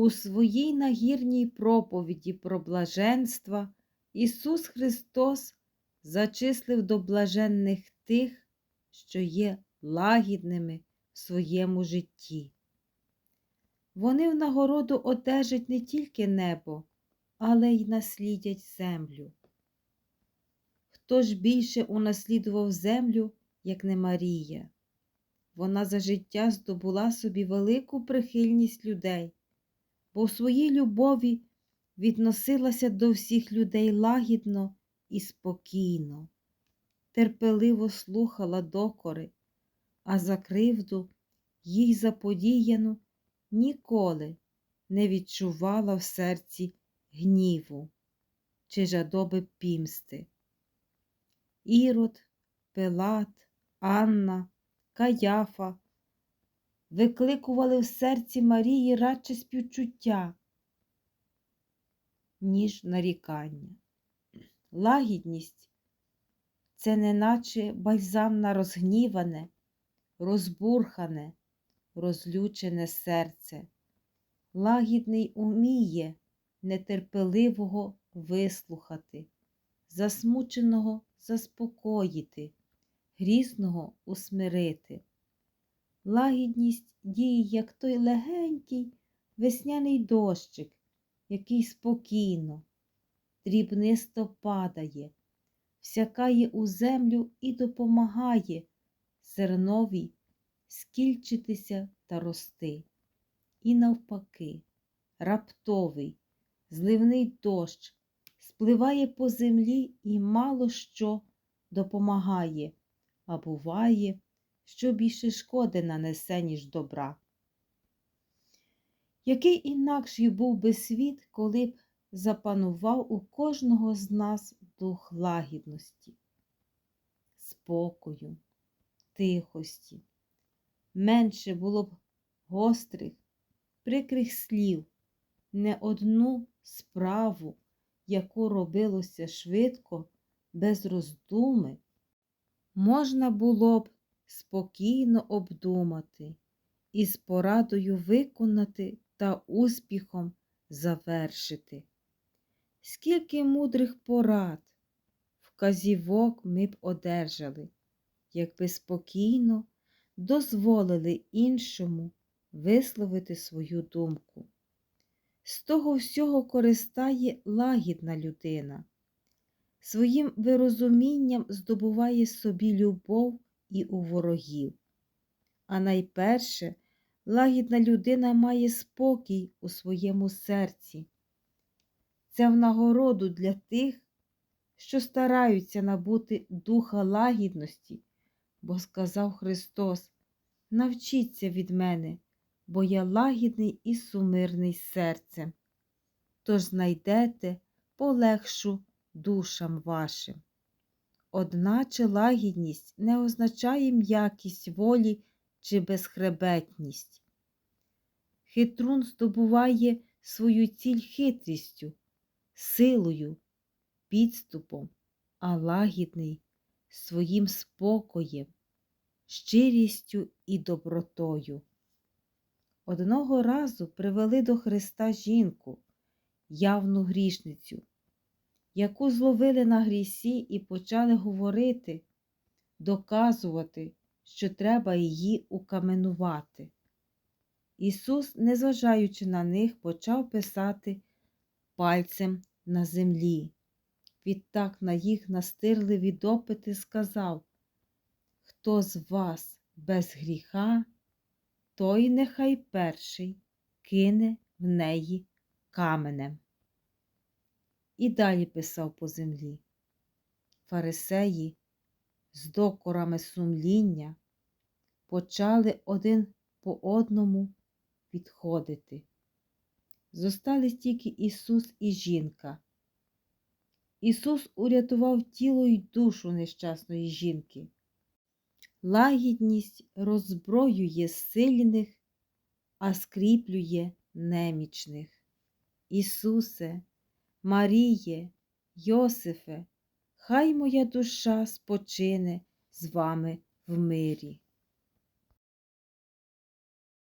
У своїй нагірній проповіді про блаженства Ісус Христос зачислив до блаженних тих, що є лагідними в своєму житті. Вони в нагороду одержать не тільки небо, але й наслідять землю. Хто ж більше унаслідував землю, як не Марія? Вона за життя здобула собі велику прихильність людей, бо в своїй любові відносилася до всіх людей лагідно і спокійно, терпеливо слухала докори, а за кривду їй заподіяну ніколи не відчувала в серці гніву чи жадоби пімсти. Ірод, Пилат, Анна, Каяфа викликували в серці Марії радше співчуття, ніж нарікання. Лагідність це неначе бальзам на розгніване, розбурхане, розлючене серце. Лагідний уміє нетерпеливого вислухати, засмученого заспокоїти, грізного усмирити. Лагідність діє, як той легенький весняний дощик, який спокійно, дрібнисто падає, всякає у землю і допомагає зерновій скільчитися та рости. І навпаки, раптовий, зливний дощ спливає по землі і мало що допомагає, а буває, що більше шкоди нанесе, ніж добра. Який інакший був би світ, коли б запанував у кожного з нас дух лагідності, спокою, тихості, менше було б гострих, прикрих слів, не одну справу, яку робилося швидко, без роздуми, можна було б спокійно обдумати і з порадою виконати та успіхом завершити. Скільки мудрих порад, вказівок ми б одержали, якби спокійно дозволили іншому висловити свою думку. З того всього користає лагідна людина, своїм вирозумінням здобуває собі любов і у ворогів. А найперше, лагідна людина має спокій у своєму серці. Це в нагороду для тих, що стараються набути духа лагідності, бо сказав Христос: навчіться від мене, бо я лагідний і сумирний серцем. Тож знайдете полегшу душам вашим. Одначе лагідність не означає м'якість волі чи безхребетність. Хитрун здобуває свою ціль хитрістю, силою, підступом, а лагідний своїм спокоєм, щирістю і добротою. Одного разу привели до Христа жінку, явну грішницю, яку зловили на грісі і почали говорити, доказувати, що треба її укаменувати. Ісус, незважаючи на них, почав писати пальцем на землі. Відтак на їх настирливі допити сказав Хто з вас без гріха, той нехай перший кине в неї каменем. І далі писав по землі. Фарисеї з докорами сумління почали один по одному відходити. Зостались тільки Ісус і жінка. Ісус урятував тіло й душу нещасної жінки. Лагідність роззброює сильних, а скріплює немічних. Ісусе, Маріє, Йосифе, хай моя душа спочине з вами в мирі.